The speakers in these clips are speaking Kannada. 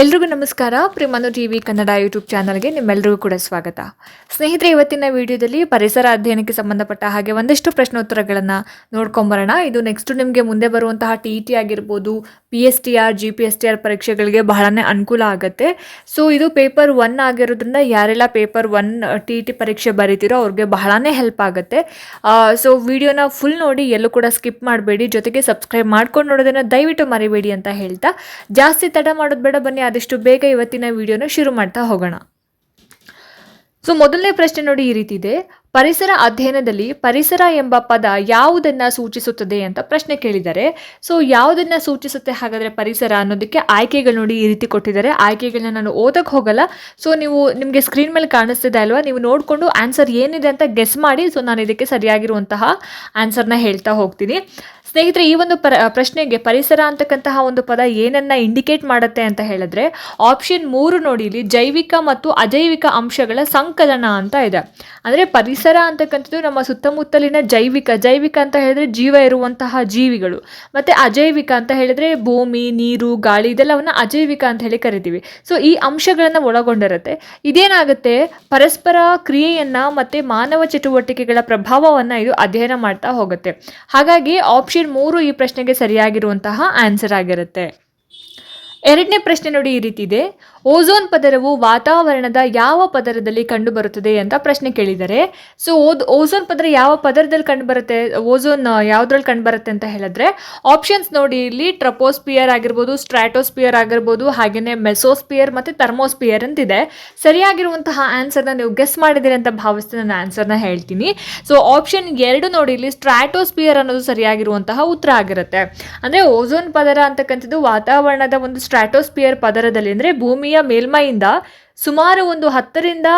ಎಲ್ರಿಗೂ ನಮಸ್ಕಾರ. ಪ್ರಿಮನು ಟಿ ವಿ ಕನ್ನಡ ಯೂಟ್ಯೂಬ್ ಚಾನಲ್ಗೆ ನಿಮ್ಮೆಲ್ಲರಿಗೂ ಕೂಡ ಸ್ವಾಗತ. ಸ್ನೇಹಿತರೆ, ಇವತ್ತಿನ ವಿಡಿಯೋದಲ್ಲಿ ಪರಿಸರ ಅಧ್ಯಯನಕ್ಕೆ ಸಂಬಂಧಪಟ್ಟ ಹಾಗೆ ಒಂದಷ್ಟು ಪ್ರಶ್ನೋತ್ತರಗಳನ್ನು ನೋಡ್ಕೊಂಬರೋಣ. ಇದು ನೆಕ್ಸ್ಟ್ ನಿಮಗೆ ಮುಂದೆ ಬರುವಂತಹ ಟಿ ಟಿ ಆಗಿರ್ಬೋದು P S T R G P S T R ಪರೀಕ್ಷೆಗಳಿಗೆ ಬಹಳನೇ ಅನುಕೂಲ ಆಗುತ್ತೆ. ಸೊ ಇದು ಪೇಪರ್ ಒನ್ ಆಗಿರೋದ್ರಿಂದ ಯಾರೆಲ್ಲ ಪೇಪರ್ ಒನ್ ಟಿ ಟಿ ಪರೀಕ್ಷೆ ಬರೀತಿರೋ ಅವ್ರಿಗೆ ಬಹಳನೇ ಹೆಲ್ಪ್ ಆಗುತ್ತೆ. ಸೊ ವಿಡಿಯೋನ ಫುಲ್ ನೋಡಿ ಎಲ್ಲೂ ಕೂಡ ಸ್ಕಿಪ್ ಮಾಡಬೇಡಿ. ಜೊತೆಗೆ ಸಬ್ಸ್ಕ್ರೈಬ್ ಮಾಡ್ಕೊಂಡು ನೋಡೋದನ್ನು ದಯವಿಟ್ಟು ಮರಿಬೇಡಿ ಅಂತ ಹೇಳ್ತಾ. ಜಾಸ್ತಿ ತಡ ಮಾಡೋದು ಬೇಡ, ಬನ್ನಿ ಆದಷ್ಟು ಬೇಗ ಇವತ್ತಿನ ವಿಡಿಯೋನ ಶುರು ಮಾಡ್ತಾ ಹೋಗೋಣ. ಸೊ ಮೊದಲನೇ ಪ್ರಶ್ನೆ ನೋಡಿ ಈ ರೀತಿ ಇದೆ. ಪರಿಸರ ಅಧ್ಯಯನದಲ್ಲಿ ಪರಿಸರ ಎಂಬ ಪದ ಯಾವುದನ್ನ ಸೂಚಿಸುತ್ತದೆ ಅಂತ ಪ್ರಶ್ನೆ ಕೇಳಿದ್ದಾರೆ. ಸೊ ಯಾವುದನ್ನ ಸೂಚಿಸುತ್ತೆ ಹಾಗಾದ್ರೆ ಪರಿಸರ ಅನ್ನೋದಕ್ಕೆ ಆಯ್ಕೆಗಳು ನೋಡಿ ಈ ರೀತಿ ಕೊಟ್ಟಿದ್ದಾರೆ. ಆಯ್ಕೆಗಳನ್ನ ನಾನು ಓದಕ್ಕೆ ಹೋಗಲ್ಲ. ಸೊ ನೀವು ನಿಮಗೆ ಸ್ಕ್ರೀನ್ ಮೇಲೆ ಕಾಣಿಸ್ತಿದೆ ಅಲ್ವಾ? ನೀವು ನೋಡಿಕೊಂಡು ಆನ್ಸರ್ ಏನಿದೆ ಅಂತ ಗೆಸ್ ಮಾಡಿ. ಸೊ ನಾನು ಇದಕ್ಕೆ ಸರಿಯಾಗಿರುವಂತಹ ಆನ್ಸರ್ನ ಹೇಳ್ತಾ ಹೋಗ್ತೀನಿ. ಸ್ನೇಹಿತರೆ, ಈ ಒಂದು ಪರ, ಪ್ರಶ್ನೆಗೆ ಪರಿಸರ ಅಂತಕ್ಕಂತಹ ಒಂದು ಪದ ಏನನ್ನ ಇಂಡಿಕೇಟ್ ಮಾಡುತ್ತೆ ಅಂತ ಹೇಳಿದ್ರೆ ಆಪ್ಷನ್ ಮೂರು ನೋಡಿ ಇಲ್ಲಿ, ಜೈವಿಕ ಮತ್ತು ಅಜೈವಿಕ ಅಂಶಗಳ ಸಂಕಲನ ಅಂತ ಇದೆ. ಅಂದರೆ ಪರಿಸರ ಅಂತಕ್ಕಂಥದ್ದು ನಮ್ಮ ಸುತ್ತಮುತ್ತಲಿನ ಜೈವಿಕ ಜೈವಿಕ ಅಂತ ಹೇಳಿದ್ರೆ ಜೀವ ಇರುವಂತಹ ಜೀವಿಗಳು, ಮತ್ತು ಅಜೈವಿಕ ಅಂತ ಹೇಳಿದ್ರೆ ಭೂಮಿ, ನೀರು, ಗಾಳಿ, ಇದೆಲ್ಲವನ್ನ ಅಜೈವಿಕ ಅಂತ ಹೇಳಿ ಕರಿತೀವಿ. ಸೊ ಈ ಅಂಶಗಳನ್ನು ಒಳಗೊಂಡಿರುತ್ತೆ. ಇದೇನಾಗುತ್ತೆ? ಪರಸ್ಪರ ಕ್ರಿಯೆಯನ್ನ ಮತ್ತೆ ಮಾನವ ಚಟುವಟಿಕೆಗಳ ಪ್ರಭಾವವನ್ನು ಇದು ಅಧ್ಯಯನ ಮಾಡ್ತಾ ಹೋಗುತ್ತೆ. ಹಾಗಾಗಿ ಆಪ್ಷನ್ ಮೂರು ಈ ಪ್ರಶ್ನೆಗೆ ಸರಿಯಾಗಿರುವಂತಹ ಆನ್ಸರ್ ಆಗಿರುತ್ತೆ. ಎರಡನೇ ಪ್ರಶ್ನೆ ನೋಡಿ ಈ ರೀತಿ ಇದೆ ಓಝೋನ್ ಪದರವು ವಾತಾವರಣದ ಯಾವ ಪದರದಲ್ಲಿ ಕಂಡುಬರುತ್ತದೆ ಅಂತ ಪ್ರಶ್ನೆ ಕೇಳಿದ್ದಾರೆ ಸೊ ಓದ್ ಓಝೋನ್ ಪದರ ಯಾವ ಪದರದಲ್ಲಿ ಕಂಡುಬರುತ್ತೆ ಓಝೋನ್ ಯಾವುದ್ರಲ್ಲಿ ಕಂಡುಬರುತ್ತೆ ಅಂತ ಹೇಳಿದ್ರೆ, ಆಪ್ಷನ್ಸ್ ನೋಡಿ ಇಲ್ಲಿ ಟ್ರಪೋಸ್ಪಿಯರ್ ಆಗಿರ್ಬೋದು, ಸ್ಟ್ರಾಟೋಸ್ಪಿಯರ್ ಆಗಿರ್ಬೋದು, ಹಾಗೆಯೇ ಮೆಸೋಸ್ಪಿಯರ್ ಮತ್ತು ಥರ್ಮೋಸ್ಪಿಯರ್ ಅಂತಿದೆ. ಸರಿಯಾಗಿರುವಂತಹ ಆನ್ಸರ್ನ ನೀವು ಗೆಸ್ ಮಾಡಿದ್ದೀರಿ ಅಂತ ಭಾವಿಸ್ತೀನಿ ನಾನು ಆನ್ಸರ್ನ ಹೇಳ್ತೀನಿ. ಸೊ ಆಪ್ಷನ್ ಎರಡು ನೋಡಿ ಇಲ್ಲಿ, ಸ್ಟ್ರಾಟೋಸ್ಪಿಯರ್ ಅನ್ನೋದು ಸರಿಯಾಗಿರುವಂತಹ ಉತ್ತರ ಆಗಿರುತ್ತೆ. ಅಂದರೆ ಓಝೋನ್ ಪದರ ಅಂತಕ್ಕಂಥದ್ದು ವಾತಾವರಣದ ಒಂದು ಸ್ಟ್ರಾಟೋಸ್ಪಿಯರ್ ಪದರದಲ್ಲಿ ಅಂದರೆ ಭೂಮಿಯ ಮೇಲ್ಮೈಯಿಂದ ಸುಮಾರು ಒಂದು ಹತ್ತರಿಂದ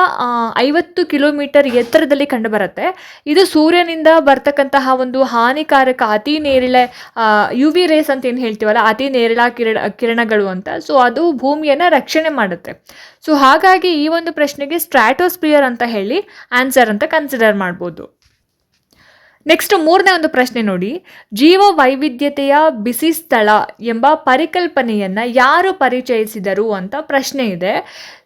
ಐವತ್ತು ಕಿಲೋಮೀಟರ್ ಎತ್ತರದಲ್ಲಿ ಕಂಡುಬರುತ್ತೆ. ಇದು ಸೂರ್ಯನಿಂದ ಬರ್ತಕ್ಕಂತಹ ಒಂದು ಹಾನಿಕಾರಕ ಅತಿ ನೇರಿಳೆ ಯು ವಿ ರೇಸ್ ಅಂತ ಏನು ಹೇಳ್ತೀವಲ್ಲ, ಅತಿ ನೇರಿಳಾ ಕಿರಣ, ಕಿರಣಗಳು ಅಂತ. ಸೊ ಅದು ಭೂಮಿಯನ್ನು ರಕ್ಷಣೆ ಮಾಡುತ್ತೆ. ಸೊ ಹಾಗಾಗಿ ಈ ಒಂದು ಪ್ರಶ್ನೆಗೆ ಸ್ಟ್ರಾಟೋಸ್ಪಿಯರ್ ಅಂತ ಹೇಳಿ ಆನ್ಸರ್ ಅಂತ ಕನ್ಸಿಡರ್ ಮಾಡ್ಬೋದು. ನೆಕ್ಸ್ಟ್ ಮೂರನೇ ಒಂದು ಪ್ರಶ್ನೆ ನೋಡಿ. ಜೀವ ವೈವಿಧ್ಯತೆಯ ಬಿಸಿ ಸ್ಥಳ ಎಂಬ ಪರಿಕಲ್ಪನೆಯನ್ನ ಯಾರು ಪರಿಚಯಿಸಿದರು ಅಂತ ಪ್ರಶ್ನೆ ಇದೆ.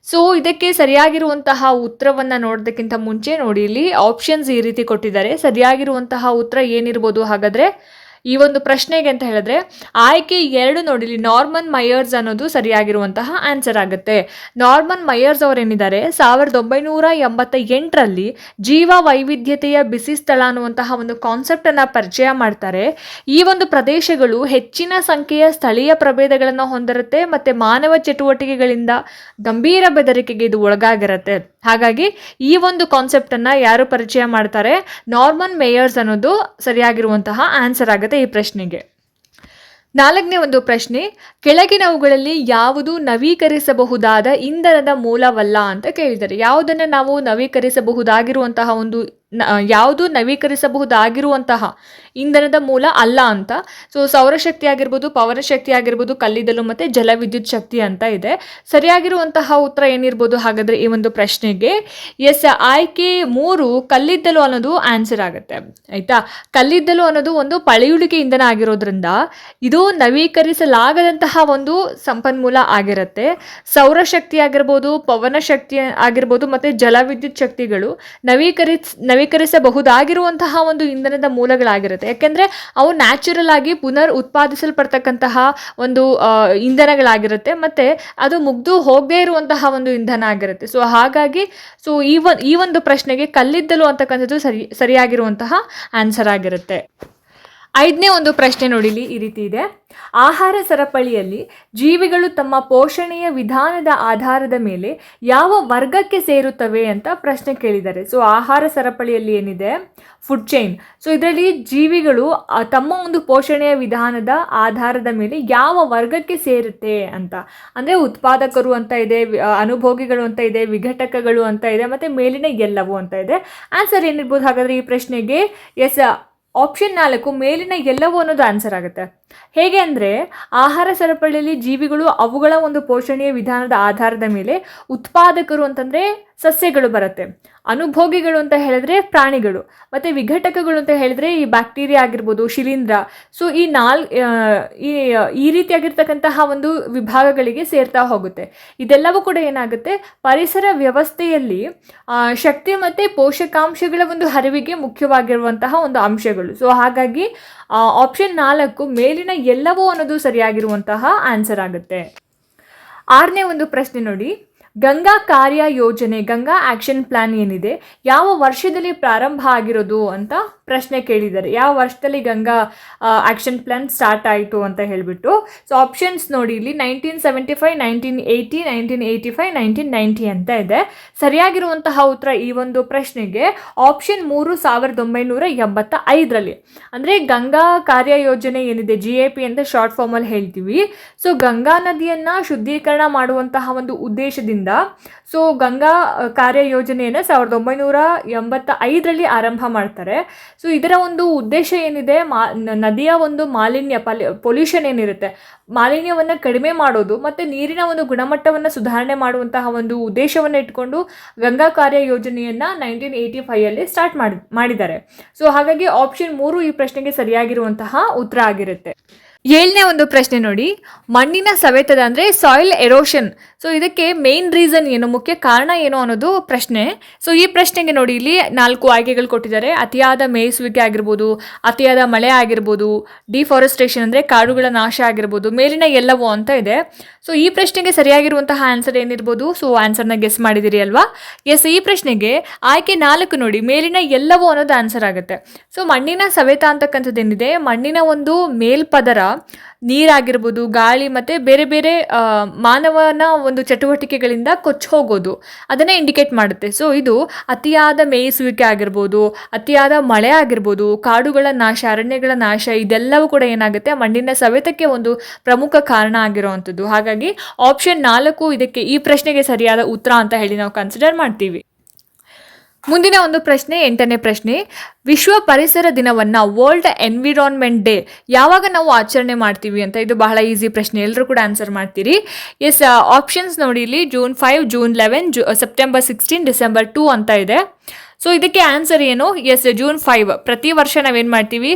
ಸೊ ಇದಕ್ಕೆ ಸರಿಯಾಗಿರುವಂತಹ ಉತ್ತರವನ್ನು ನೋಡೋದಕ್ಕಿಂತ ಮುಂಚೆ ನೋಡಿ. ಇಲ್ಲಿ ಆಪ್ಷನ್ಸ್ ಈ ರೀತಿ ಕೊಟ್ಟಿದ್ದಾರೆ. ಸರಿಯಾಗಿರುವಂತಹ ಉತ್ತರ ಏನಿರ್ಬೋದು ಹಾಗಾದ್ರೆ? ಈ ಒಂದು ಪ್ರಶ್ನೆಗೆ ಅಂತ ಹೇಳಿದ್ರೆ, ಆಯ್ಕೆ ಎರಡು ನೋಡಿಲಿ ನಾರ್ಮನ್ ಮಯರ್ಸ್ ಅನ್ನೋದು ಸರಿಯಾಗಿರುವಂತಹ ಆನ್ಸರ್ ಆಗುತ್ತೆ. ನಾರ್ಮನ್ ಮಯರ್ಸ್ ಅವರೇನಿದ್ದಾರೆ? ಸಾವಿರದ ಒಂಬೈನೂರ ಎಂಬತ್ತ ಎಂಟರಲ್ಲಿ ಜೀವ ವೈವಿಧ್ಯತೆಯ ಬಿಸಿ ಸ್ಥಳ ಅನ್ನುವಂತಹ ಒಂದು ಕಾನ್ಸೆಪ್ಟ್ ಅನ್ನ ಪರಿಚಯ ಮಾಡ್ತಾರೆ. ಈ ಒಂದು ಪ್ರದೇಶಗಳು ಹೆಚ್ಚಿನ ಸಂಖ್ಯೆಯ ಸ್ಥಳೀಯ ಪ್ರಭೇದಗಳನ್ನು ಹೊಂದಿರುತ್ತೆ, ಮತ್ತೆ ಮಾನವ ಚಟುವಟಿಕೆಗಳಿಂದ ಗಂಭೀರ ಬೆದರಿಕೆಗೆ ಇದು ಒಳಗಾಗಿರುತ್ತೆ. ಹಾಗಾಗಿ ಈ ಒಂದು ಕಾನ್ಸೆಪ್ಟ್ ಅನ್ನ ಯಾರು ಪರಿಚಯ ಮಾಡ್ತಾರೆ? ನಾರ್ಮನ್ ಮೇಯರ್ಸ್ ಅನ್ನೋದು ಸರಿಯಾಗಿರುವಂತಹ ಆನ್ಸರ್ ಆಗುತ್ತೆ ಈ ಪ್ರಶ್ನೆಗೆ. ನಾಲ್ಕನೇ ಒಂದು ಪ್ರಶ್ನೆ, ಕೆಳಗಿನವುಗಳಲ್ಲಿ ಯಾವುದು ನವೀಕರಿಸಬಹುದಾದ ಇಂಧನದ ಮೂಲವಲ್ಲ ಅಂತ ಕೇಳಿದ್ದಾರೆ. ಯಾವುದನ್ನು ನಾವು ನವೀಕರಿಸಬಹುದಾಗಿರುವಂತಹ ಒಂದು ಯಾವುದು ನವೀಕರಿಸಬಹುದಾಗಿರುವಂತಹ ಇಂಧನದ ಮೂಲ ಅಲ್ಲ ಅಂತ. ಸೊ ಸೌರಶಕ್ತಿ ಆಗಿರ್ಬೋದು ಪವನಶಕ್ತಿ ಆಗಿರ್ಬೋದು ಕಲ್ಲಿದ್ದಲು ಮತ್ತು ಜಲವಿದ್ಯುತ್ ಶಕ್ತಿ ಅಂತ ಇದೆ. ಸರಿಯಾಗಿರುವಂತಹ ಉತ್ತರ ಏನಿರ್ಬೋದು ಹಾಗಾದರೆ ಈ ಒಂದು ಪ್ರಶ್ನೆಗೆ? ಎಸ್ ಆಯ್ಕೆ ಮೂರು ಕಲ್ಲಿದ್ದಲು ಅನ್ನೋದು ಆನ್ಸರ್ ಆಗುತ್ತೆ. ಆಯಿತಾ? ಕಲ್ಲಿದ್ದಲು ಅನ್ನೋದು ಒಂದು ಪಳೆಯುಳಿಕೆ ಇಂಧನ ಆಗಿರೋದ್ರಿಂದ ಇದು ನವೀಕರಿಸಲಾಗದಂತಹ ಒಂದು ಸಂಪನ್ಮೂಲ ಆಗಿರುತ್ತೆ. ಸೌರಶಕ್ತಿ ಆಗಿರ್ಬೋದು ಪವನ ಶಕ್ತಿ ಆಗಿರ್ಬೋದು ಮತ್ತು ಜಲವಿದ್ಯುತ್ ಶಕ್ತಿಗಳು ನವೀಕರಿಸ್, ನವೀಕರಿಸಬಹುದಾಗಿರುವಂತಹ ಒಂದು ಇಂಧನದ ಮೂಲಗಳಾಗಿರುತ್ತೆ. ಯಾಕೆಂದರೆ ಅವು ನ್ಯಾಚುರಲ್ ಆಗಿ ಪುನರ್ ಉತ್ಪಾದಿಸಲ್ಪಡ್ತಕ್ಕಂತಹ ಒಂದು ಇಂಧನಗಳಾಗಿರುತ್ತೆ. ಮತ್ತು ಅದು ಮುಗ್ದು ಹೋಗದೇ ಇರುವಂತಹ ಒಂದು ಇಂಧನ ಆಗಿರುತ್ತೆ. ಸೊ ಹಾಗಾಗಿ ಸೊ ಈ ಒಂದು ಪ್ರಶ್ನೆಗೆ ಕಲ್ಲಿದ್ದಲು ಅಂತಕ್ಕಂಥದ್ದು ಸರಿ, ಸರಿಯಾಗಿರುವಂತಹ ಆನ್ಸರ್ ಆಗಿರುತ್ತೆ. ಐದನೇ ಒಂದು ಪ್ರಶ್ನೆ ನೋಡಿಲಿ ಈ ರೀತಿ ಇದೆ. ಆಹಾರ ಸರಪಳಿಯಲ್ಲಿ ಜೀವಿಗಳು ತಮ್ಮ ಪೋಷಣೆಯ ವಿಧಾನದ ಆಧಾರದ ಮೇಲೆ ಯಾವ ವರ್ಗಕ್ಕೆ ಸೇರುತ್ತವೆ ಅಂತ ಪ್ರಶ್ನೆ ಕೇಳಿದ್ದಾರೆ. ಸೊ ಆಹಾರ ಸರಪಳಿಯಲ್ಲಿ ಏನಿದೆ? ಫುಡ್ ಚೈನ್ ಸೊ ಇದರಲ್ಲಿ ಜೀವಿಗಳು ತಮ್ಮ ಒಂದು ಪೋಷಣೆಯ ವಿಧಾನದ ಆಧಾರದ ಮೇಲೆ ಯಾವ ವರ್ಗಕ್ಕೆ ಸೇರುತ್ತೆ ಅಂತ. ಅಂದರೆ ಉತ್ಪಾದಕರು ಅಂತ ಇದೆ ಅನುಭೋಗಿಗಳು ಅಂತ ಇದೆ, ವಿಘಟಕಗಳು ಅಂತ ಇದೆ, ಮತ್ತು ಮೇಲಿನ ಎಲ್ಲವೂ ಅಂತ ಇದೆ. ಆನ್ಸರ್ ಏನಿರ್ಬೋದು? ಹಾಗಾದರೆ ಈ ಪ್ರಶ್ನೆಗೆ ಎಸ್ ಆಪ್ಷನ್ ನಾಲ್ಕು ಮೇಲಿನ ಎಲ್ಲವೂ ಅನ್ನೋದು ಆನ್ಸರ್ ಆಗುತ್ತೆ. ಹೇಗೆ ಅಂದರೆ ಆಹಾರ ಸರಪಳಿಯಲ್ಲಿ ಜೀವಿಗಳು ಅವುಗಳ ಒಂದು ಪೋಷಣೆಯ ವಿಧಾನದ ಆಧಾರದ ಮೇಲೆ ಉತ್ಪಾದಕರು ಅಂತಂದರೆ ಸಸ್ಯಗಳು ಬರುತ್ತೆ. ಅನುಭೋಗಿಗಳು ಅಂತ ಹೇಳಿದ್ರೆ ಪ್ರಾಣಿಗಳು, ಮತ್ತು ವಿಘಟಕಗಳು ಅಂತ ಹೇಳಿದ್ರೆ ಈ ಬ್ಯಾಕ್ಟೀರಿಯಾ ಆಗಿರ್ಬೋದು, ಶಿಲೀಂಧ್ರ. ಸೊ ಈ ನಾಲ್ ಈ ಈ ರೀತಿಯಾಗಿರ್ತಕ್ಕಂತಹ ಒಂದು ವಿಭಾಗಗಳಿಗೆ ಸೇರ್ತಾ ಹೋಗುತ್ತೆ. ಇದೆಲ್ಲವೂ ಕೂಡ ಏನಾಗುತ್ತೆ? ಪರಿಸರ ವ್ಯವಸ್ಥೆಯಲ್ಲಿ ಶಕ್ತಿ ಮತ್ತು ಪೋಷಕಾಂಶಗಳ ಒಂದು ಹರಿವಿಗೆ ಮುಖ್ಯವಾಗಿರುವಂತಹ ಒಂದು ಅಂಶಗಳು. ಸೊ ಹಾಗಾಗಿ ಆಪ್ಷನ್ ನಾಲ್ಕು ಮೇಲಿನ ಎಲ್ಲವೂ ಅನ್ನೋದು ಸರಿಯಾಗಿರುವಂತಹ ಆನ್ಸರ್ ಆಗುತ್ತೆ. ಆರನೇ ಒಂದು ಪ್ರಶ್ನೆ ನೋಡಿ. ಗಂಗಾ ಕಾರ್ಯ ಯೋಜನೆ, ಗಂಗಾ ಆಕ್ಷನ್ ಪ್ಲಾನ್ ಏನಿದೆ? ಯಾವ ವರ್ಷದಲ್ಲಿ ಪ್ರಾರಂಭ ಆಗಿರೋದು ಅಂತ ಪ್ರಶ್ನೆ ಕೇಳಿದ್ದಾರೆ. ಯಾವ ವರ್ಷದಲ್ಲಿ ಗಂಗಾ ಆ್ಯಕ್ಷನ್ ಪ್ಲಾನ್ ಸ್ಟಾರ್ಟ್ ಆಯಿತು ಅಂತ ಹೇಳಿಬಿಟ್ಟು ಸೊ ಆಪ್ಷನ್ಸ್ ನೋಡಿ ಇಲ್ಲಿ nineteen seventy five nineteen eighty nineteen eighty five nineteen ninety ಅಂತ ಇದೆ. ಸರಿಯಾಗಿರುವಂತಹ ಉತ್ತರ ಈ ಒಂದು ಪ್ರಶ್ನೆಗೆ ಆಪ್ಷನ್ ಮೂರು ಸಾವಿರದ ಒಂಬೈನೂರ ಎಂಬತ್ತ ಐದರಲ್ಲಿ ಅಂದರೆ ಗಂಗಾ ಕಾರ್ಯ ಯೋಜನೆ ಏನಿದೆ ಜಿ ಎ ಪಿ ಅಂತ ಶಾರ್ಟ್ ಫಾರ್ಮಲ್ಲಿ ಹೇಳ್ತೀವಿ. ಸೊ ಗಂಗಾ ನದಿಯನ್ನು ಶುದ್ಧೀಕರಣ ಮಾಡುವಂತಹ ಒಂದು ಉದ್ದೇಶದಿಂದ ಸೊ ಗಂಗಾ ಕಾರ್ಯಯೋಜನೆಯನ್ನು ಕಾರ್ಯ ಯೋಜನೆಯನ್ನು ಸಾವಿರದ ಒಂಬೈನೂರ ಎಂಬತ್ತ ಐದರಲ್ಲಿ ಆರಂಭ ಮಾಡ್ತಾರೆ. ಸೊ ಇದರ ಒಂದು ಉದ್ದೇಶ ಏನಿದೆ? ಮಾ ನದಿಯ ಒಂದು ಮಾಲಿನ್ಯ, ಪಲಿ ಪೊಲ್ಯೂಷನ್ ಏನಿರುತ್ತೆ? ಮಾಲಿನ್ಯವನ್ನು ಕಡಿಮೆ ಮಾಡೋದು ಮತ್ತು ನೀರಿನ ಒಂದು ಗುಣಮಟ್ಟವನ್ನು ಸುಧಾರಣೆ ಮಾಡುವಂತಹ ಒಂದು ಉದ್ದೇಶವನ್ನು ಇಟ್ಕೊಂಡು ಗಂಗಾ ಕಾರ್ಯ ಯೋಜನೆಯನ್ನು ನೈನ್ಟೀನ್ ಏಯ್ಟಿ ಫೈಯಲ್ಲಿ ಸ್ಟಾರ್ಟ್ ಮಾಡಿ ಮಾಡಿದ್ದಾರೆ. ಸೊ ಹಾಗಾಗಿ ಆಪ್ಷನ್ ಮೂರು ಈ ಪ್ರಶ್ನೆಗೆ ಸರಿಯಾಗಿರುವಂತಹ ಉತ್ತರ ಆಗಿರುತ್ತೆ. ಏಳನೇ ಒಂದು ಪ್ರಶ್ನೆ ನೋಡಿ. ಮಣ್ಣಿನ ಸವೆತದ ಅಂದರೆ ಸಾಯಿಲ್ ಎರೋಷನ್ ಸೊ ಇದಕ್ಕೆ ಮೇನ್ ರೀಸನ್ ಏನು, ಮುಖ್ಯ ಕಾರಣ ಏನು ಅನ್ನೋದು ಪ್ರಶ್ನೆ. ಸೊ ಈ ಪ್ರಶ್ನೆಗೆ ನೋಡಿ, ಇಲ್ಲಿ ನಾಲ್ಕು ಆಯ್ಕೆಗಳು ಕೊಟ್ಟಿದ್ದಾರೆ. ಅತಿಯಾದ ಮೇಯಿಸುವಿಕೆ ಆಗಿರ್ಬೋದು, ಅತಿಯಾದ ಮಳೆ ಆಗಿರ್ಬೋದು ಡಿಫಾರೆಸ್ಟೇಷನ್ ಅಂದರೆ ಕಾಡುಗಳ ನಾಶ ಆಗಿರ್ಬೋದು, ಮೇಲಿನ ಎಲ್ಲವೂ ಅಂತ ಇದೆ. ಸೊ ಈ ಪ್ರಶ್ನೆಗೆ ಸರಿಯಾಗಿರುವಂತಹ ಆನ್ಸರ್ ಏನಿರ್ಬೋದು? ಸೊ ಆನ್ಸರ್ನ ಗೆಸ್ ಮಾಡಿದ್ದೀರಿ ಅಲ್ವಾ? ಎಸ್ ಈ ಪ್ರಶ್ನೆಗೆ ಆಯ್ಕೆ ನಾಲ್ಕು ನೋಡಿ, ಮೇಲಿನ ಎಲ್ಲವೂ ಅನ್ನೋದು ಆನ್ಸರ್ ಆಗುತ್ತೆ. ಸೊ ಮಣ್ಣಿನ ಸವೆತ ಅಂತಕ್ಕಂಥದ್ದು ಏನಿದೆ ಮಣ್ಣಿನ ಒಂದು ಮೇಲ್ಪದರ ನೀರಾಗಿರ್ಬೋದು, ಗಾಳಿ ಮತ್ತು ಬೇರೆ ಬೇರೆ ಮಾನವನ ಒಂದು ಚಟುವಟಿಕೆಗಳಿಂದ ಕೊಚ್ಚಿ ಹೋಗೋದು. ಅದನ್ನು ಇಂಡಿಕೇಟ್ ಮಾಡುತ್ತೆ. ಸೊ ಇದು ಅತಿಯಾದ ಮೇಯಿಸುವಿಕೆ ಆಗಿರ್ಬೋದು, ಅತಿಯಾದ ಮಳೆ ಆಗಿರ್ಬೋದು, ಕಾಡುಗಳ ನಾಶ, ಅರಣ್ಯಗಳ ನಾಶ, ಇದೆಲ್ಲವೂ ಕೂಡ ಏನಾಗುತ್ತೆ? ಮಣ್ಣಿನ ಸವೆತಕ್ಕೆ ಒಂದು ಪ್ರಮುಖ ಕಾರಣ ಆಗಿರುವಂಥದ್ದು. ಹಾಗಾಗಿ ಆಪ್ಷನ್ ನಾಲ್ಕು ಇದಕ್ಕೆ ಈ ಪ್ರಶ್ನೆಗೆ ಸರಿಯಾದ ಉತ್ತರ ಅಂತ ಹೇಳಿ ನಾವು ಕನ್ಸಿಡರ್ ಮಾಡ್ತೀವಿ. ಮುಂದಿನ ಒಂದು ಪ್ರಶ್ನೆ, ಎಂಟನೇ ಪ್ರಶ್ನೆ. ವಿಶ್ವ ಪರಿಸರ ದಿನವನ್ನು ವರ್ಲ್ಡ್ ಎನ್ವಿರಾನ್ಮೆಂಟ್ ಡೇ ಯಾವಾಗ ನಾವು ಆಚರಣೆ ಮಾಡ್ತೀವಿ ಅಂತ ಇದು ಬಹಳ ಈಸಿ ಪ್ರಶ್ನೆ. ಎಲ್ಲರೂ ಕೂಡ ಆನ್ಸರ್ ಮಾಡ್ತೀರಿ. ಎಸ್ ಆಪ್ಷನ್ಸ್ ನೋಡಿ ಇಲ್ಲಿ ಜೂನ್ ಫೈವ್ ಜೂನ್ ಲೆವೆನ್ ಜೂ ಸೆಪ್ಟೆಂಬರ್ ಸಿಕ್ಸ್ಟೀನ್ ಡಿಸೆಂಬರ್ ಟೂ ಅಂತ ಇದೆ. ಸೊ ಇದಕ್ಕೆ ಆನ್ಸರ್ ಏನು? ಎಸ್ ಜೂನ್ ಫೈವ್ ಪ್ರತಿ ವರ್ಷ ನಾವೇನು ಮಾಡ್ತೀವಿ?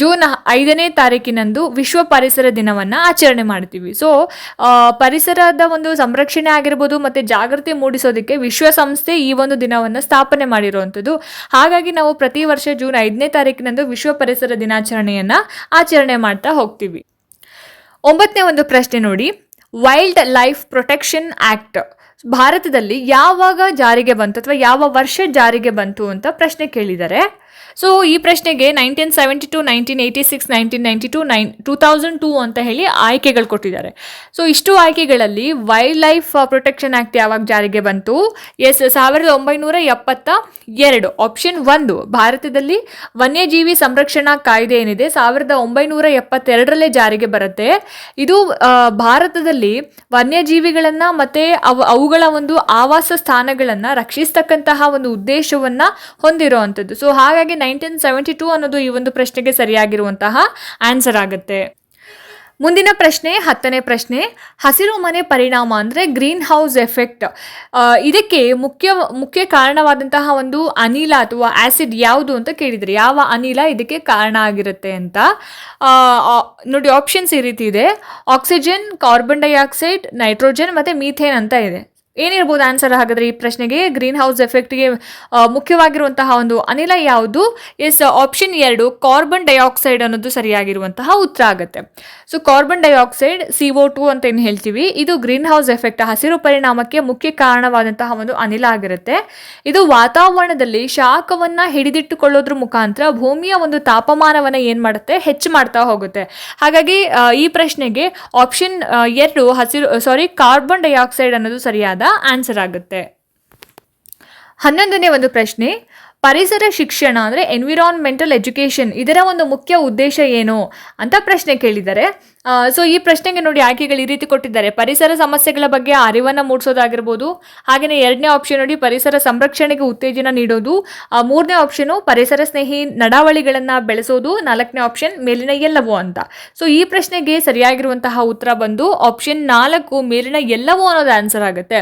ಜೂನ್ ಐದನೇ ತಾರೀಕಿನಂದು ವಿಶ್ವ ಪರಿಸರ ದಿನವನ್ನು ಆಚರಣೆ ಮಾಡ್ತೀವಿ. ಸೊ ಪರಿಸರದ ಒಂದು ಸಂರಕ್ಷಣೆ ಆಗಿರ್ಬೋದು ಮತ್ತು ಜಾಗೃತಿ ಮೂಡಿಸೋದಕ್ಕೆ ವಿಶ್ವಸಂಸ್ಥೆ ಈ ಒಂದು ದಿನವನ್ನು ಸ್ಥಾಪನೆ ಮಾಡಿರುವಂಥದ್ದು. ಹಾಗಾಗಿ ನಾವು ಪ್ರತಿ ವರ್ಷ ಜೂನ್ ಐದನೇ ತಾರೀಕಿನಂದು ವಿಶ್ವ ಪರಿಸರ ದಿನಾಚರಣೆಯನ್ನು ಆಚರಣೆ ಮಾಡ್ತಾ ಹೋಗ್ತೀವಿ. ಒಂಬತ್ತನೇ ಒಂದು ಪ್ರಶ್ನೆ ನೋಡಿ. ವೈಲ್ಡ್ ಲೈಫ್ ಪ್ರೊಟೆಕ್ಷನ್ ಆ್ಯಕ್ಟ್ ಭಾರತದಲ್ಲಿ ಯಾವಾಗ ಜಾರಿಗೆ ಬಂತು ಅಥವಾ ಯಾವ ವರ್ಷ ಜಾರಿಗೆ ಬಂತು ಅಂತ ಪ್ರಶ್ನೆ ಕೇಳಿದ್ದಾರೆ ಸೊ ಈ ಪ್ರಶ್ನೆಗೆ nineteen seventy two nineteen eighty six nineteen ninety two nine two thousand two ಅಂತ ಹೇಳಿ ಆಯ್ಕೆಗಳು ಕೊಟ್ಟಿದ್ದಾರೆ. ಸೊ ಇಷ್ಟು ಆಯ್ಕೆಗಳಲ್ಲಿ ವೈಲ್ಡ್ ಲೈಫ್ ಪ್ರೊಟೆಕ್ಷನ್ ಆ್ಯಕ್ಟ್ ಯಾವಾಗ ಜಾರಿಗೆ ಬಂತು? ಎಸ್ ಸಾವಿರದ ಒಂಬೈನೂರ ಎಪ್ಪತ್ತ ಎರಡು. ಆಪ್ಷನ್ ಒಂದು, ಭಾರತದಲ್ಲಿ ವನ್ಯಜೀವಿ ಸಂರಕ್ಷಣಾ ಕಾಯ್ದೆ ಏನಿದೆ, ಸಾವಿರದ ಒಂಬೈನೂರ ಎಪ್ಪತ್ತೆರಡರಲ್ಲೇ ಜಾರಿಗೆ ಬರುತ್ತೆ. ಇದು ಭಾರತದಲ್ಲಿ ವನ್ಯಜೀವಿಗಳನ್ನು ಮತ್ತು ಅವು, ಅವುಗಳ ಒಂದು ಆವಾಸ ಸ್ಥಾನಗಳನ್ನು ರಕ್ಷಿಸ್ತಕ್ಕಂತಹ ಒಂದು ಉದ್ದೇಶವನ್ನು ಹೊಂದಿರುವಂಥದ್ದು ಸೊ ಹಾಗಾಗಿ ನೈನ್ಟೀನ್ ಸೆವೆಂಟಿ ಟೂ ಅನ್ನೋದು ಈ ಒಂದು ಪ್ರಶ್ನೆಗೆ ಸರಿಯಾಗಿರುವಂತಹ ಆನ್ಸರ್ ಆಗುತ್ತೆ. ಮುಂದಿನ ಪ್ರಶ್ನೆ, ಹತ್ತನೇ ಪ್ರಶ್ನೆ, ಹಸಿರು ಮನೆ ಪರಿಣಾಮ ಅಂದರೆ ಗ್ರೀನ್ ಹೌಸ್ ಎಫೆಕ್ಟ್ ಇದಕ್ಕೆ ಮುಖ್ಯ ಮುಖ್ಯ ಕಾರಣವಾದಂತಹ ಒಂದು ಅನಿಲ ಅಥವಾ ಆ್ಯಸಿಡ್ ಯಾವುದು ಅಂತ ಕೇಳಿದರೆ. ಯಾವ ಅನಿಲ ಇದಕ್ಕೆ ಕಾರಣ ಆಗಿರುತ್ತೆ ಅಂತ. ನೋಡಿ ಆಪ್ಷನ್ಸ್ ಈ ರೀತಿ ಇದೆ. ಆಕ್ಸಿಜನ್ ಕಾರ್ಬನ್ ಡೈಆಕ್ಸೈಡ್ ನೈಟ್ರೋಜನ್ ಮತ್ತು ಮೀಥೇನ್ ಅಂತ ಇದೆ. ಏನಿರ್ಬೋದು ಆನ್ಸರ್ ಹಾಗಾದರೆ ಈ ಪ್ರಶ್ನೆಗೆ ಗ್ರೀನ್ ಹೌಸ್ ಎಫೆಕ್ಟ್ಗೆ ಮುಖ್ಯವಾಗಿರುವಂತಹ ಒಂದು ಅನಿಲ ಯಾವುದು? ಎಸ್ ಆಪ್ಷನ್ ಎರಡು ಕಾರ್ಬನ್ ಡೈಆಕ್ಸೈಡ್ ಅನ್ನೋದು ಸರಿಯಾಗಿರುವಂತಹ ಉತ್ತರ ಆಗುತ್ತೆ. So carbon dioxide C O two ಅಂತ ಏನು ಹೇಳ್ತೀವಿ. ಇದು ಗ್ರೀನ್ ಹೌಸ್ ಎಫೆಕ್ಟ್ ಹಸಿರು ಪರಿಣಾಮಕ್ಕೆ ಮುಖ್ಯ ಕಾರಣವಾದಂತಹ ಒಂದು ಅನಿಲ ಆಗಿರುತ್ತೆ. ಇದು ವಾತಾವರಣದಲ್ಲಿ ಶಾಖವನ್ನು ಹಿಡಿದಿಟ್ಟುಕೊಳ್ಳೋದ್ರ ಮುಖಾಂತರ ಭೂಮಿಯ ಒಂದು ತಾಪಮಾನವನ್ನು ಏನು ಮಾಡುತ್ತೆ? ಹೆಚ್ಚು ಮಾಡ್ತಾ ಹೋಗುತ್ತೆ. ಹಾಗಾಗಿ ಈ ಪ್ರಶ್ನೆಗೆ ಆಪ್ಷನ್ ಎರಡು, ಹಸಿರು ಸಾರಿ ಕಾರ್ಬನ್ ಡೈಆಕ್ಸೈಡ್ ಅನ್ನೋದು ಸರಿಯಾದ ಆನ್ಸರ್ ಆಗುತ್ತೆ. ಹನ್ನೊಂದನೇ ಒಂದು ಪ್ರಶ್ನೆ ಪರಿಸರ ಶಿಕ್ಷಣ ಅಂದರೆ ಎನ್ವಿರಾನ್ಮೆಂಟಲ್ ಎಜುಕೇಷನ್ ಇದರ ಒಂದು ಮುಖ್ಯ ಉದ್ದೇಶ ಏನು ಅಂತ ಪ್ರಶ್ನೆ ಕೇಳಿದ್ದಾರೆ. ಸೊ ಈ ಪ್ರಶ್ನೆಗೆ ನೋಡಿ ಆಯ್ಕೆಗಳು ಈ ರೀತಿ ಕೊಟ್ಟಿದ್ದಾರೆ. ಪರಿಸರ ಸಮಸ್ಯೆಗಳ ಬಗ್ಗೆ ಅರಿವನ್ನು ಮೂಡಿಸೋದಾಗಿರ್ಬೋದು ಹಾಗೆಯೇ ಎರಡನೇ ಆಪ್ಷನ್ ನೋಡಿ ಪರಿಸರ ಸಂರಕ್ಷಣೆಗೆ ಉತ್ತೇಜನ ನೀಡೋದು ಮೂರನೇ ಆಪ್ಷನು ಪರಿಸರ ಸ್ನೇಹಿ ನಡಾವಳಿಗಳನ್ನು ಬೆಳೆಸೋದು, ನಾಲ್ಕನೇ ಆಪ್ಷನ್ ಮೇಲಿನ ಎಲ್ಲವೂ ಅಂತ. ಸೊ ಈ ಪ್ರಶ್ನೆಗೆ ಸರಿಯಾಗಿರುವಂತಹ ಉತ್ತರ ಬಂದು ಆಪ್ಷನ್ ನಾಲ್ಕು ಮೇಲಿನ ಎಲ್ಲವೂ ಅನ್ನೋದು ಆನ್ಸರ್ ಆಗುತ್ತೆ.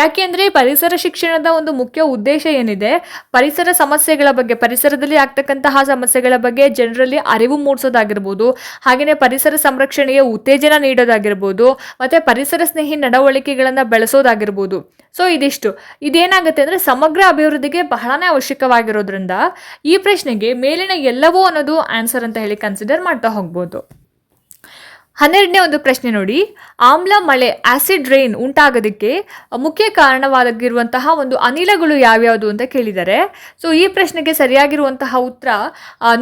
ಯಾಕೆಂದ್ರೆ ಪರಿಸರ ಶಿಕ್ಷಣದ ಒಂದು ಮುಖ್ಯ ಉದ್ದೇಶ ಏನಿದೆ? ಪರಿಸರ ಸಮಸ್ಯೆಗಳ ಬಗ್ಗೆ, ಪರಿಸರದಲ್ಲಿ ಆಗ್ತಕ್ಕಂತಹ ಸಮಸ್ಯೆಗಳ ಬಗ್ಗೆ ಜನರಲ್ಲಿ ಅರಿವು ಮೂಡಿಸೋದಾಗಿರ್ಬೋದು ಹಾಗೆಯೇ ಪರಿಸರ ಸಂರಕ್ಷಣೆಗೆ ಉತ್ತೇಜನ ನೀಡೋದಾಗಿರ್ಬೋದು, ಮತ್ತು ಪರಿಸರ ಸ್ನೇಹಿ ನಡವಳಿಕೆಗಳನ್ನು ಬೆಳೆಸೋದಾಗಿರ್ಬೋದು. ಸೊ ಇದಿಷ್ಟು. ಇದೇನಾಗುತ್ತೆ ಅಂದರೆ ಸಮಗ್ರ ಅಭಿವೃದ್ಧಿಗೆ ಬಹಳನೇ ಅವಶ್ಯಕವಾಗಿರೋದ್ರಿಂದ ಈ ಪ್ರಶ್ನೆಗೆ ಮೇಲಿನ ಎಲ್ಲವೂ ಅನ್ನೋದು ಆನ್ಸರ್ ಅಂತ ಹೇಳಿ ಕನ್ಸಿಡರ್ ಮಾಡ್ತಾ ಹೋಗ್ಬೋದು. ಹನ್ನೆರಡನೇ ಒಂದು ಪ್ರಶ್ನೆ ನೋಡಿ. ಆಮ್ಲ, ಮಳೆ ಆಸಿಡ್ ರೈನ್ ಉಂಟಾಗೋದಕ್ಕೆ ಮುಖ್ಯ ಕಾರಣವಾಗಿರುವಂತಹ ಒಂದು ಅನಿಲಗಳು ಯಾವ್ಯಾವುದು ಅಂತ ಕೇಳಿದ್ದಾರೆ. ಸೊ ಈ ಪ್ರಶ್ನೆಗೆ ಸರಿಯಾಗಿರುವಂತಹ ಉತ್ತರ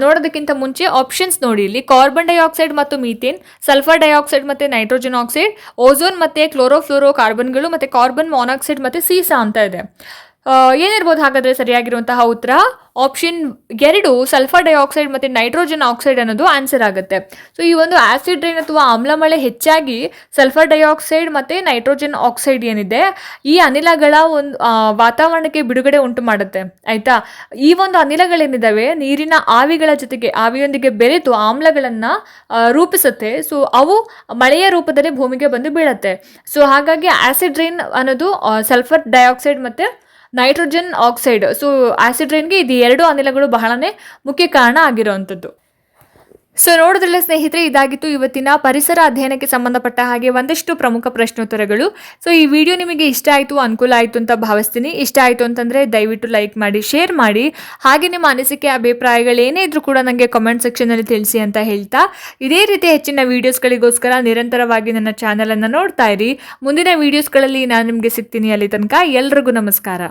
ನೋಡೋದಕ್ಕಿಂತ ಮುಂಚೆ ಆಪ್ಷನ್ಸ್ ನೋಡಿ. ಇಲ್ಲಿ ಕಾರ್ಬನ್ ಡೈಆಕ್ಸೈಡ್ ಮತ್ತು ಮೀಥೇನ್ ಸಲ್ಫರ್ ಡೈಆಕ್ಸೈಡ್ ಮತ್ತು ನೈಟ್ರೋಜನ್ ಆಕ್ಸೈಡ್ ಓಝೋನ್ ಮತ್ತು ಕ್ಲೋರೋಫ್ಲೋರೋ ಕಾರ್ಬನ್ಗಳು ಮತ್ತು ಕಾರ್ಬನ್ ಮಾನಾಕ್ಸೈಡ್ ಮತ್ತು ಸೀಸಾ ಅಂತ ಇದೆ. ಏನಿರ್ಬೋದು ಹಾಗಾದರೆ ಸರಿಯಾಗಿರುವಂತಹ ಉತ್ತರ? ಆಪ್ಷನ್ ಎರಡು ಸಲ್ಫರ್ ಡೈಆಕ್ಸೈಡ್ ಮತ್ತು ನೈಟ್ರೋಜನ್ ಆಕ್ಸೈಡ್ ಅನ್ನೋದು ಆನ್ಸರ್ ಆಗುತ್ತೆ. ಸೊ ಈ ಒಂದು ಆ್ಯಸಿಡ್ ರೈನ್ ಅಥವಾ ಆಮ್ಲ ಮಳೆ ಹೆಚ್ಚಾಗಿ ಸಲ್ಫರ್ ಡೈಆಕ್ಸೈಡ್ ಮತ್ತು ನೈಟ್ರೋಜನ್ ಆಕ್ಸೈಡ್ ಏನಿದೆ, ಈ ಅನಿಲಗಳ ಒಂದು ವಾತಾವರಣಕ್ಕೆ ಬಿಡುಗಡೆ ಉಂಟು ಮಾಡುತ್ತೆ. ಆಯಿತಾ? ಈ ಒಂದು ಅನಿಲಗಳೇನಿದ್ದಾವೆ ನೀರಿನ ಆವಿಗಳ ಜೊತೆಗೆ, ಆವಿಯೊಂದಿಗೆ ಬೆರೆತು ಆಮ್ಲಗಳನ್ನು ರೂಪಿಸುತ್ತೆ. ಸೊ ಅವು ಮಳೆಯ ರೂಪದಲ್ಲಿ ಭೂಮಿಗೆ ಬಂದು ಬೀಳುತ್ತೆ. ಸೊ ಹಾಗಾಗಿ ಆ್ಯಸಿಡ್ ರೈನ್ ಅನ್ನೋದು ಸಲ್ಫರ್ ಡೈಆಕ್ಸೈಡ್ ಮತ್ತು ನೈಟ್ರೋಜನ್ ಆಕ್ಸೈಡ್. ಸೊ ಆಸಿಡ್ ರೈನ್ಗೆ ಇದು ಎರಡು ಅನಿಲಗಳು ಬಹಳನೇ ಮುಖ್ಯ ಕಾರಣ ಆಗಿರುವಂಥದ್ದು. ಸೊ ನೋಡಿದ್ರಲ್ಲ ಸ್ನೇಹಿತರೆ, ಇದಾಗಿತ್ತು ಇವತ್ತಿನ ಪರಿಸರ ಅಧ್ಯಯನಕ್ಕೆ ಸಂಬಂಧಪಟ್ಟ ಹಾಗೆ ಒಂದಷ್ಟು ಪ್ರಮುಖ ಪ್ರಶ್ನೋತ್ತರಗಳು. ಸೊ ಈ ವಿಡಿಯೋ ನಿಮಗೆ ಇಷ್ಟ ಆಯಿತು, ಅನುಕೂಲ ಆಯಿತು ಅಂತ ಭಾವಿಸ್ತೀನಿ. ಇಷ್ಟ ಆಯಿತು ಅಂತಂದರೆ ದಯವಿಟ್ಟು ಲೈಕ್ ಮಾಡಿ, ಶೇರ್ ಮಾಡಿ. ಹಾಗೆ ನಿಮ್ಮ ಅನಿಸಿಕೆ, ಅಭಿಪ್ರಾಯಗಳು ಏನೇ ಇದ್ರೂ ಕೂಡ ನನಗೆ ಕಮೆಂಟ್ ಸೆಕ್ಷನಲ್ಲಿ ತಿಳಿಸಿ ಅಂತ ಹೇಳ್ತಾ. ಇದೇ ರೀತಿ ಹೆಚ್ಚಿನ ವೀಡಿಯೋಸ್ಗಳಿಗೋಸ್ಕರ ನಿರಂತರವಾಗಿ ನನ್ನ ಚಾನಲನ್ನು ನೋಡ್ತಾ ಇರಿ. ಮುಂದಿನ ವೀಡಿಯೋಸ್ಗಳಲ್ಲಿ ನಾನು ನಿಮಗೆ ಸಿಗ್ತೀನಿ ಅಲ್ಲಿ ತನಕ. ಎಲ್ರಿಗೂ ನಮಸ್ಕಾರ.